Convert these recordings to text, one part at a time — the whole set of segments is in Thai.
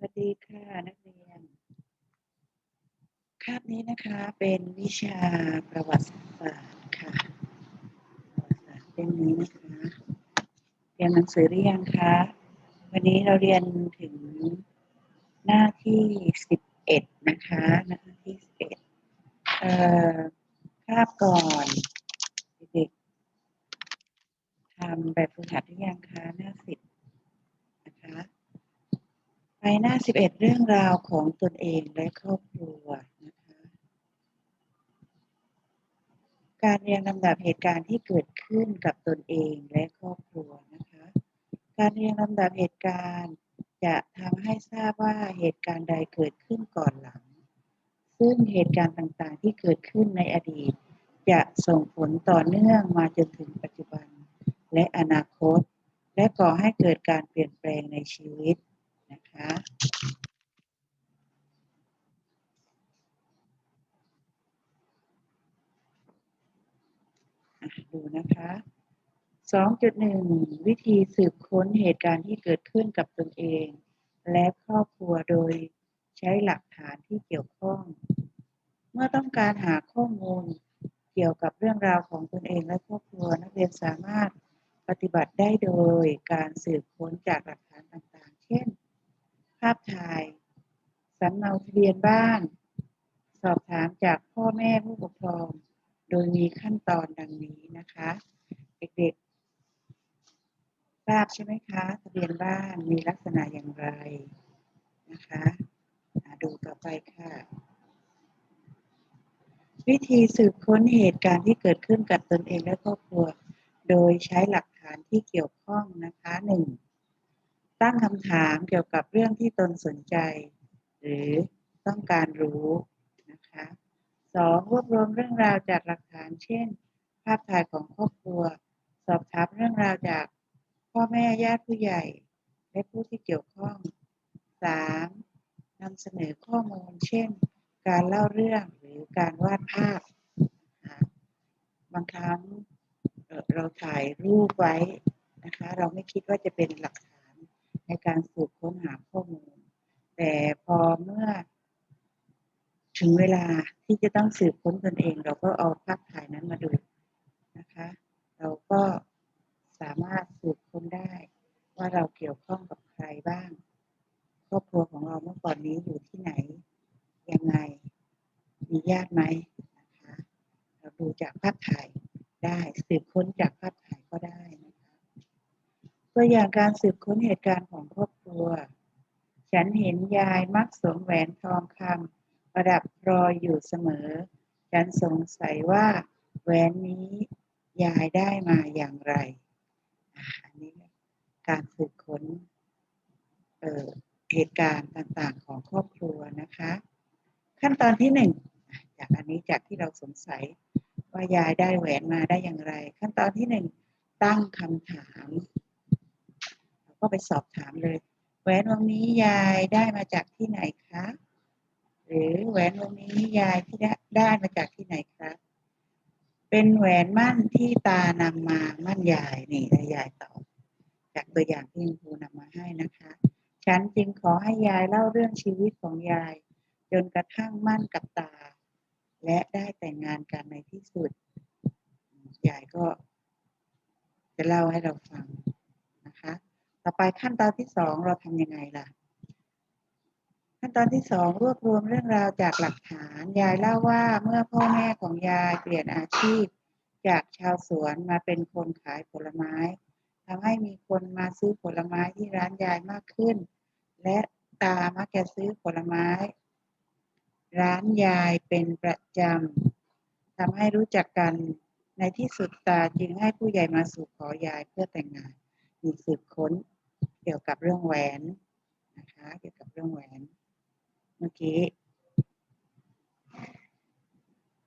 สวัสดีค่ะ นักเรียน คาบนี้นะคะเป็นวิชาประวัติศาสตร์ค่ะประวัติศาสตร์เล่มนี้นะคะเรียนหนังสือหรือยังคะวันนี้เราเรียนถึงหน้าที่สิบเอ็ดนะคะหน้าที่สิบเอ็ดเอ่อคาบก่อนเด็กทำแบบฝึกหัดหรือยังคะหน้าสิบนะคะ ไปหน้า 11 เรื่องราวของตนเองและครอบครัวนะคะการเรียงลำดับเหตุการณ์ที่เกิดขึ้นกับตนเองและครอบครัวนะคะ การเรียงลำดับเหตุการณ์จะทำให้ทราบว่าเหตุการณ์ใดเกิดขึ้นก่อนหลัง ซึ่งเหตุการณ์ต่างๆที่เกิดขึ้นในอดีต จะส่งผลต่อเนื่องมาจนถึงปัจจุบัน และอนาคต และก่อให้เกิดการเปลี่ยนแปลงในชีวิต นะคะอะดูนะคะ2.1 วิธีสืบค้นเหตุการณ์ที่เกิดขึ้นกับตนเอง และครอบครัวโดยใช้หลักฐานที่เกี่ยวข้อง เมื่อต้องการหาข้อมูลเกี่ยวกับเรื่องราวของตนเองและครอบครัวนักเรียนสามารถปฏิบัติได้โดยการสืบค้นจากหลักฐานต่างๆ เช่นาพถ่ายสำเนาทะเบียนบ้าน สอบถามจากพ่อแม่ผู้ปกครอง โดยมีขั้นตอนดังนี้นะคะ เด็กๆทราบใช่ไหมคะ ทะเบียนบ้านมีลักษณะอย่างไรนะคะดูต่อไปค่ะ วิธีสืบค้นเหตุการณ์ที่เกิดขึ้นกับตนเองและครอบครัว โดยใช้หลักฐานที่เกี่ยวข้องนะคะหนึ่ง ตั้งคำถามเกี่ยวกับเรื่องที่ตนสนใจ หรือต้องการรู้นะคะสองรวบรวมเรื่องราวจากหลักฐาน เช่น ภาพถ่ายของครอบครัว สอบถามเรื่องราวจากพ่อแม่ญาติผู้ใหญ่ และผู้ที่เกี่ยวข้องสามนำเสนอข้อมูล เช่น การเล่าเรื่องหรือการวาดภาพ บางครั้งเราถ่ายรูปไว้นะคะ เราไม่คิดว่าจะเป็นหลักฐ ในการสืบค้นหาข้อมูล แต่พอเมื่อถึงเวลาที่จะต้องสืบค้นตนเอง เราก็เอาภาพถ่ายนั้นมาดูนะคะ เราก็สามารถสืบค้นได้ ว่าเราเกี่ยวข้องกับใครบ้าง ครอบครัวของเราเมื่อก่อนนี้อยู่ที่ไหน ยังไง มีญาติไหมนะคะ เราดูจากภาพถ่ายได้สืบค้นจากภาพถ่ายก็ได้นะคะตัวอย่างการสืบค้นเหตุการณ์ของครอบครัว ฉัน เห็นยายมักสวมแหวนทองคำประดับรอยอยู่เสมอ ฉันสงสัยว่าแหวนนี้ยายได้มาอย่างไรอันนี้การสืบค้นเเหตุการณ์ต่างๆของครอบครัวนะคะ ขั้นตอนที่หนึ่งจากอันนี้จากที่เราสงสัยว่ายายได้แหวนมาได้อย่างไร ขั้นตอนที่หนึ่งตั้งคำถาม เราก็ไปสอบถามเลย แหวนวงนี้ยายได้มาจากที่ไหนคะ หรือแหวนวงนี้ยายที่ได้ได้มาจากที่ไหนครับ เป็นแหวนมั่นที่ตานำมามั่นยายนี่แล้ยายตอบจากตัวอย่างที่ครูนำมาให้นะคะ ฉันจึงขอให้ยายเล่าเรื่องชีวิตของยาย จนกระทั่งมั่นกับตา และได้แต่งงานกันในที่สุดยายก็จะเล่าให้เราฟัง ต่อไปขั้นตอนที่สองเราทำยังไงล่ะ ขั้นตอนที่สองรวบรวมเรื่องราวจากหลักฐานยายเล่าว่าเมื่อพ่อแม่ของยายเปลี่ยนอาชีพ จากชาวสวนมาเป็นคนขายผลไม้ทำให้มีคนมาซื้อผลไม้ที่ร้านยายมากขึ้น และตามักจะซื้อผลไม้ ร้านยายเป็นประจำทำให้รู้จักกันในที่สุดตาจึงให้ผู้ใหญ่มาสู่ขอยายเพื่อแต่งงานมีสืบค้น กี่ยวกับเรื่องแหวนนะคะ เกี่ยวกับเรื่องแหวน เมื่อกี้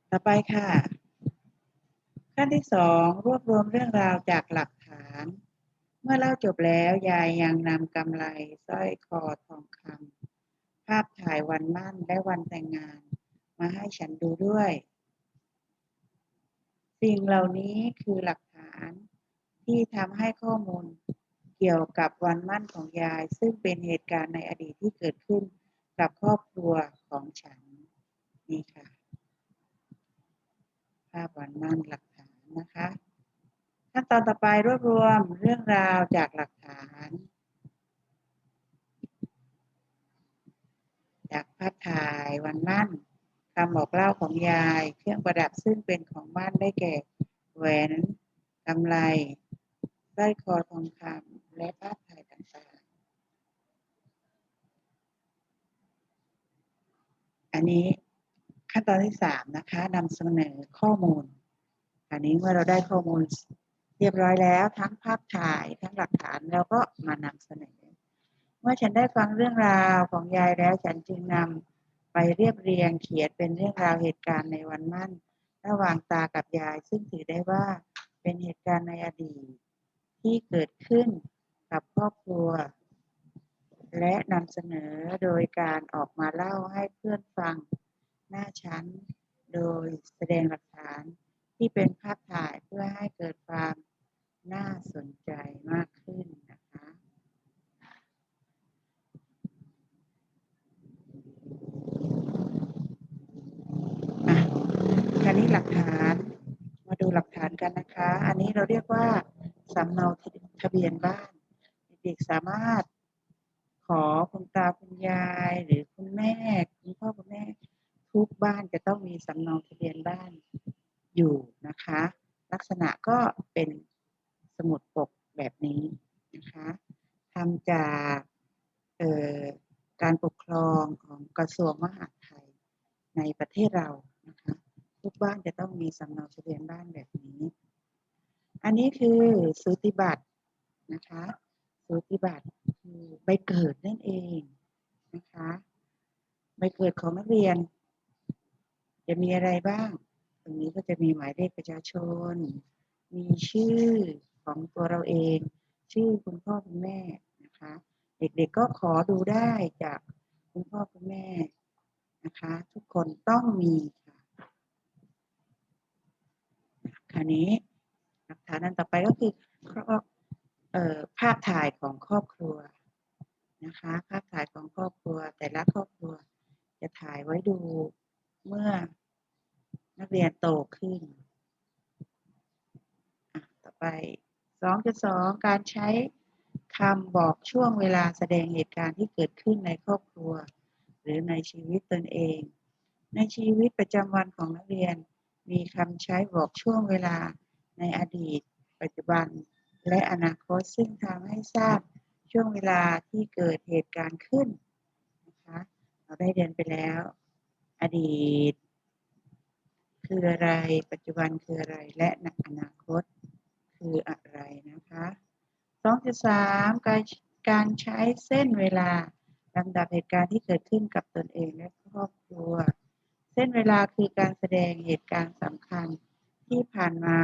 ต่อไปค่ะ ขั้นที่สองรวบรวมเรื่องราวจากหลักฐาน เมื่อเล่าจบแล้วยายยังนำกำไรสร้อยคอทองคำภาพถ่ายวันมั่นและวันแต่งงาน มาให้ฉันดูด้วย สิ่งเหล่านี้คือหลักฐานที่ทำให้ข้อมูล เกี่ยวกับวันมั่นของยาย ซึ่งเป็นเหตุการณ์ในอดีตที่เกิดขึ้นกับครอบครัวของฉัน นี่ค่ะ ภาพวันมั่นหลักฐานนะคะขั้นตอนต่อไปรวบรวมเรื่องราวจากหลักฐาน จากภาพถ่ายวันมั่นคำบอกเล่าของยาย เครื่องประดับซึ่งเป็นของมั่นได้แก่ แหวนกำไลสร้อยคอทองคำ และภาพถ่ายต่างๆ อันนี้ขั้นตอนที่สามนะคะนำเสนอข้อมูล อันนี้เมื่อเราได้ข้อมูลเรียบร้อยแล้วทั้งภาพถ่ายทั้งหลักฐานเราก็มานำเสนอ เมื่อฉันได้ฟังเรื่องราวของยายแล้วฉันจึงนำไปเรียบเรียงเขียนเป็นเรื่องราวเหตุการณ์ในวันมั่น ระหว่างตากับยายซึ่งถือได้ว่าเป็นเหตุการณ์ในอดีตที่เกิดขึ้น กับครอบครัว และนำเสนอโดยการออกมาเล่าให้เพื่อนฟังหน้าชั้น โดยแสดงหลักฐานที่เป็นภาพถ่ายเพื่อให้เกิดความน่าสนใจมากขึ้นนะคะอะคราวนี้หลักฐานมาดูหลักฐานกันนะคะ อันนี้เราเรียกว่าสำเนาทะเบียนบ้าน สามารถขอคุณตาคุณยาย หรือคุณแม่คุณพ่อคุณแม่ทุกบ้านจะต้องมีสำเนาทะเบียนบ้านอยู่นะคะ ลักษณะก็เป็นสมุดปกแบบนี้นะคะทำจากการปกครองของกระทรวงมหาดไทยในประเทศเรานะคะทุกบ้านจะต้องมีสำเนาทะเบียนบ้านแบบนี้ อันนี้คือสูติบัตรนะคะ สูติบัตรคือใบเกิดนั่นเองนะคะใบเกิดของนักเรียน จะมีอะไรบ้าง ตรงนี้ก็จะมีหมายเลขประชาชน มีชื่อของตัวเราเอง ชื่อคุณพ่อคุณแม่นะคะ เด็กๆก็ขอดูได้จากคุณพ่อคุณแม่นะคะ ทุกคนต้องมีค่ะคราวนี้หลักฐานอันต่อไปก็คือเอ่อ ภาพถ่ายของครอบครัวนะคะ ภาพถ่ายของครอบครัว แต่ละครอบครัวจะถ่ายไว้ดูเมื่อนักเรียนโตขึ้น ต่อไปสองจุดสองการใช้คำบอกช่วงเวลาแสดงเหตุการณ์ที่เกิดขึ้นในครอบครัว หรือในชีวิตตนเอง ในชีวิตประจำวันของนักเรียน มีคำใช้บอกช่วงเวลาในอดีต ปัจจุบัน และอนาคตซึ่งทำให้ทราบช่วงเวลาที่เกิดเหตุการณ์ขึ้นนะคะเราได้เรียนไปแล้ว อดีต คืออะไรปัจจุบันคืออะไรและอนาคตคืออะไรนะคะ2.3การการใช้เส้นเวลาลำดับเหตุการณ์ที่เกิดขึ้นกับตนเองและครอบครัว เส้นเวลาคือการแสดงเหตุการณ์สำคัญที่ผ่านมา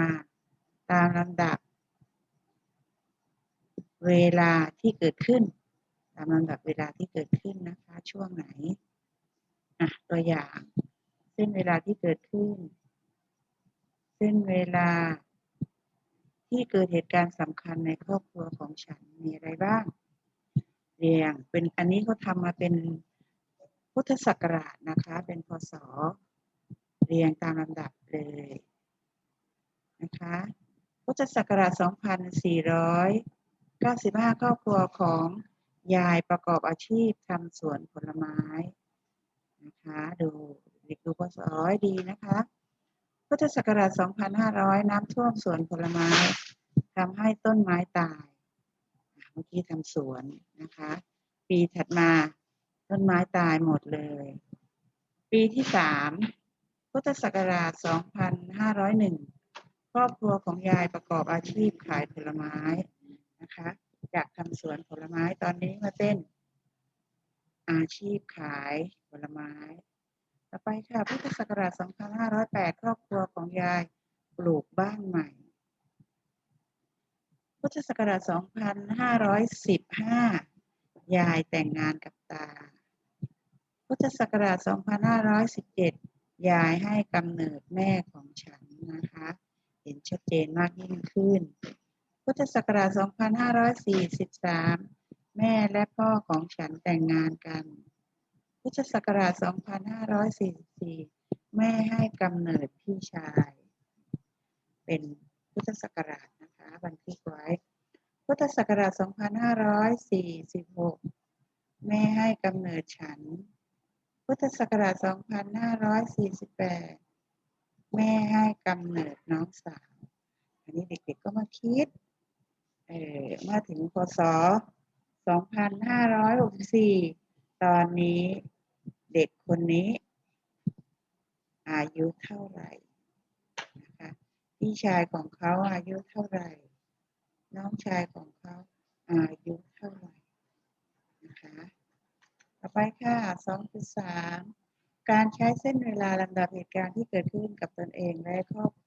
ตามลำดับ เวลาที่เกิดขึ้น ตามลำดับเวลาที่เกิดขึ้นนะคะ ช่วงไหนอะตัวอย่าง เส้นเวลาที่เกิดขึ้น เส้นเวลาที่เกิดเหตุการณ์สำคัญในครอบครัวของฉันมีอะไรบ้าง เรียงเป็นอันนี้เขาทำมาเป็นพุทธศักราชนะคะ เป็นพศเรียงตามลำดับเลยนะคะพุทธศักราช 95 ครอบครัวของยายประกอบอาชีพทำสวนผลไม้นะคะดูเด็กดูพศดีนะคะพุทธศักราช 2500 น้ำท่วมสวนผลไม้ทำให้ต้นไม้ตาย เมื่อกี้ทำสวนนะคะ ปีถัดมาต้นไม้ตายหมดเลย ปีที่สามพุทธศักราช 2501 ครอบครัวของยายประกอบอาชีพขายผลไม้ นะคะจากทำสวนผลไม้ตอนนี้มาเป็น อาชีพขายผลไม้ ต่อไปค่ะพุทธศักราช 2508 ครอบครัวของยายปลูกบ้านใหม่ พุทธศักราช 2515 ยายแต่งงานกับตา พุทธศักราช 2517 ยายให้กำเนิดแม่ของฉันนะคะ เห็นชัดเจนมากยิ่งขึ้น พุทธศักราช 2543 แม่และพ่อของฉันแต่งงานกัน พุทธศักราช 2544 แม่ให้กำเนิดพี่ชาย เป็นพุทธศักราชนะคะบันทึกไว้ พุทธศักราช 2546 แม่ให้กำเนิดฉัน พุทธศักราช 2548 แม่ให้กำเนิดน้องสาวอันนี้เด็กๆก็มาคิด เออมาถึงพศ 2564 ตอนนี้เด็กคนนี้ อายุเท่าไหร่นะคะพี่ชายของเขาอายุเท่าไหร่ น้องชายของเขาอายุเท่าไหร่นะคะต่อไปค่ะ 2.3 การใช้เส้นเวลาลำดับเหตุการณ์ที่เกิดขึ้นกับตนเองและครอบค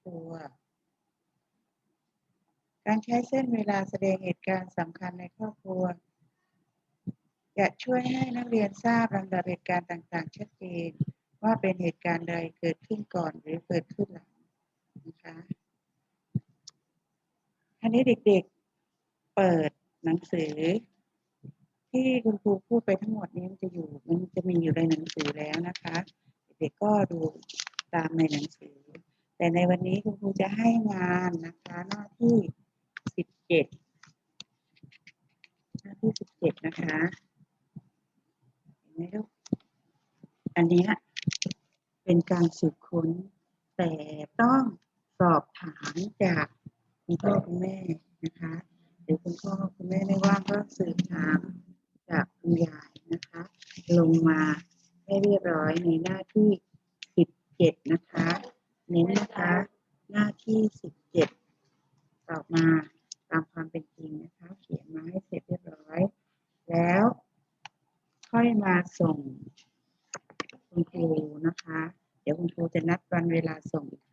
การใช้เส้นเวลาแสดงเหตุการณ์สำคัญในครอบครัว จะช่วยให้นักเรียนทราบลำดับเหตุการณ์ต่าง ๆ ชัดเจนว่าเป็นเหตุการณ์ใดเกิดขึ้นก่อนหรือเกิดขึ้นหลังนะคะอันนี้เด็กๆเปิดหนังสือ ที่คุณครูพูดไปทั้งหมดนี้มันจะอยู่มันจะมีอยู่ในหนังสือแล้วนะคะ เด็กๆก็ดูตามในหนังสือ แต่ในวันนี้คุณครูจะให้งานนะคะหน้าที่ สิบเจ็ดหน้าที่สิบเจ็ดนะคะเห็นไหมลูกอันนี้เป็นการสืบค้น แต่ต้องสอบถามจากคุณพ่อคุณแม่นะคะหรือคุณพ่อคุณแม่ไม่ว่างก็สืบถามจากคุณยายนะคะ ลงมาให้เรียบร้อยในหน้าที่สิบเจ็ดนะคะ เน้นนะคะหน้าที่สิบเจ็ดตอบมาตามความเป็นจริงนะคะ เขียนมาให้เสร็จเรียบร้อย แล้ว ส่งคุณครูนะคะ เดี๋ยวคุณครูจะนัดวันเวลาส่งอีก